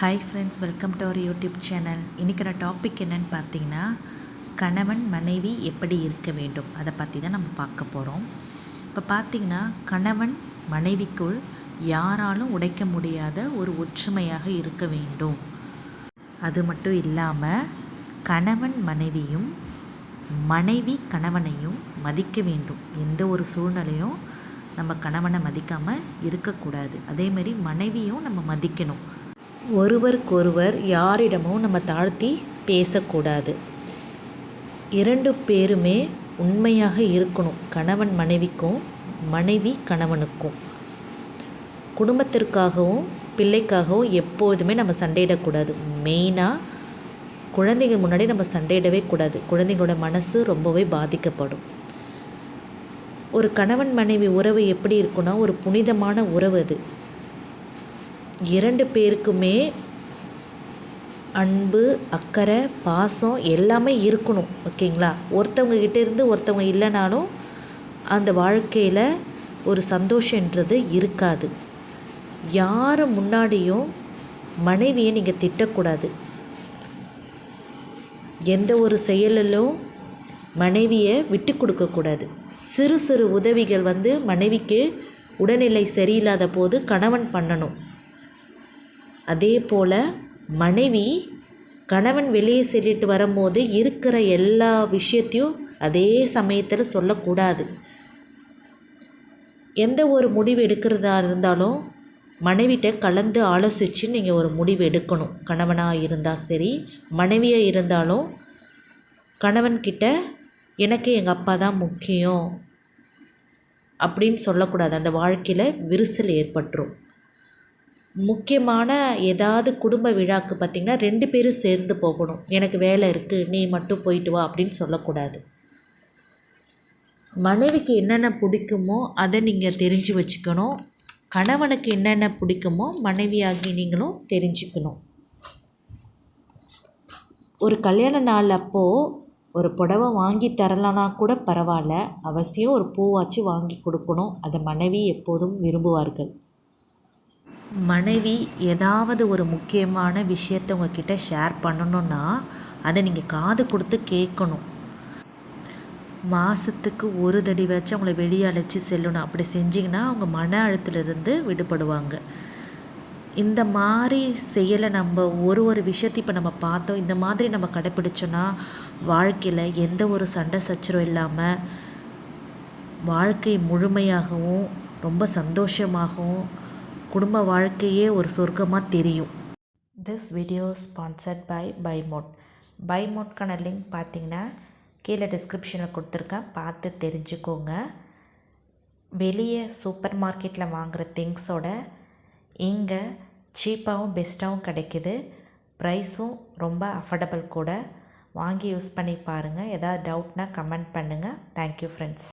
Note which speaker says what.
Speaker 1: Hi friends welcome to our YouTube channel இன்றைக்கான topic என்னன்னு பார்த்தீங்கன்னா கணவன் மனைவி எப்படி இருக்க வேண்டும்? அதை பற்றி தான் நம்ம பார்க்க போகிறோம் இப்போ பார்த்தீங்கன்னா கணவன் மனைவிக்குள் யாராலும் உடைக்க முடியாத ஒரு ஒற்றுமையாக இருக்க வேண்டும். அது மட்டும் இல்லாமல் கணவன் மனைவியும் மனைவி கணவனையும் மதிக்க வேண்டும். எந்த ஒரு சூழ்நிலையும் நம்ம கணவனை மதிக்காமல் இருக்கக்கூடாது. அதேமாரி மனைவியும் நம்ம மதிக்கணும். ஒருவருக்கொருவர் யாரிடமும் நம்ம தாழ்த்தி பேசக்கூடாது. இரண்டு பேருமே உண்மையாக இருக்கணும் கணவன் மனைவிக்கும் மனைவி கணவனுக்கும். குடும்பத்திற்காகவும் பிள்ளைக்காகவும் எப்போதுமே நம்ம சண்டையிடக்கூடாது. மெயினாக குழந்தைங்க முன்னாடி நம்ம சண்டையிடவே கூடாது. குழந்தைங்களோட மனசு ரொம்பவே பாதிக்கப்படும். ஒரு கணவன் மனைவி உறவு எப்படி இருக்குன்னா ஒரு புனிதமான உறவு அது. இரண்டு பேருக்குமே அன்பு அக்கறை பாசம் எல்லாமே இருக்கணும் ஓகேங்களா? ஒருத்தவங்க கிட்ட இருந்து ஒருத்தவங்க இல்லைனாலும் அந்த வாழ்க்கையில் ஒரு சந்தோஷன்றது இருக்காது. யார் முன்னாடியும் மனைவியை நீங்கள் திட்டக்கூடாது. எந்த ஒரு செயலிலும் மனைவியை விட்டு கொடுக்கக்கூடாது. சிறு சிறு உதவிகள் வந்து மனைவிக்கு உடல்நிலை சரியில்லாத போது கணவன் பண்ணணும். அதே போல் மனைவி கணவன் வெளியே செல்லிட்டு வரும்போது இருக்கிற எல்லா விஷயத்தையும் அதே சமயத்தில் சொல்லக்கூடாது. எந்த ஒரு முடிவு எடுக்கிறதா இருந்தாலும் மனைவிட்ட கலந்து ஆலோசித்து நீங்கள் ஒரு முடிவு எடுக்கணும். கணவனாக இருந்தால் சரி மனைவியாக இருந்தாலும் கணவன்கிட்ட எனக்கு எங்கள் அப்பா தான் முக்கியம் அப்படின்னு சொல்லக்கூடாது. அந்த வாழ்க்கையில் விரிசல் ஏற்பட்டுரும். முக்கியமான ஏதாவது குடும்ப விழாவுக்கு பார்த்திங்கன்னா ரெண்டு பேரும் சேர்ந்து போகணும். எனக்கு வேலை இருக்குது நீ மட்டும் போயிட்டு வா அப்படின்னு சொல்லக்கூடாது. மனைவிக்கு என்னென்ன பிடிக்குமோ அதை நீங்கள் தெரிஞ்சு வச்சுக்கணும். கணவனுக்கு என்னென்ன பிடிக்குமோ மனைவியாகி நீங்களும் தெரிஞ்சுக்கணும். ஒரு கல்யாண நாள் அப்போது ஒரு புடவை வாங்கி தரலனா கூட பரவாயில்ல. அவசியம் ஒரு பூவாச்சு வாங்கி கொடுக்கணும். அதை மனைவி எப்போதும் விரும்புவார்கள். மனைவி ஏதாவது ஒரு முக்கியமான விஷயத்தை உங்ககிட்ட ஷேர் பண்ணணுன்னா அதை நீங்கள் காது கொடுத்து கேட்கணும். மாதத்துக்கு ஒரு தடி வச்சு அவங்கள வெளியே அழைச்சி செல்லணும். அப்படி செஞ்சிங்கன்னா அவங்க மன அழுத்திலிருந்து விடுபடுவாங்க. இந்த மாதிரி செயலை நம்ம ஒரு ஒரு விஷயத்தை இப்போ நம்ம பார்த்தோம். இந்த மாதிரி நம்ம கடைப்பிடிச்சோன்னா வாழ்க்கையில் எந்த ஒரு சண்டை சச்சரவும் இல்லாமல் வாழ்க்கை முழுமையாகவும் ரொம்ப சந்தோஷமாகவும் குடும்ப வாழ்க்கையே ஒரு சொர்க்கமாக தெரியும். This video sponsored by by mod by மோட்கான link பார்த்தீங்கன்னா கீழே டிஸ்கிரிப்ஷனில் கொடுத்துருக்கேன். பார்த்து தெரிஞ்சுக்கோங்க. வெளியே சூப்பர் மார்க்கெட்டில் வாங்குகிற திங்ஸோட இங்கே சீப்பாகவும் பெஸ்ட்டாகவும் கிடைக்கிது. ப்ரைஸும் ரொம்ப அஃபர்டபுள் கூட. வாங்கி யூஸ் பண்ணி பாருங்கள் எதாவது டவுட்னால் கமெண்ட் பண்ணுங்கள் தேங்க்யூ ஃப்ரெண்ட்ஸ்